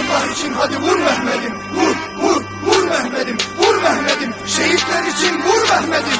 Allah için hadi vur Mehmet'im. Vur vur vur Mehmet'im. Vur Mehmet'im. Şehitler için vur Mehmet'im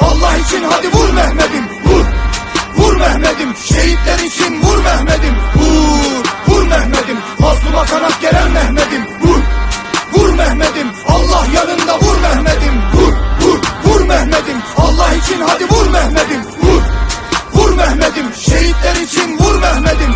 Allah için hadi vur Mehmet'im Vur. Vur Mehmet'im Şehitler için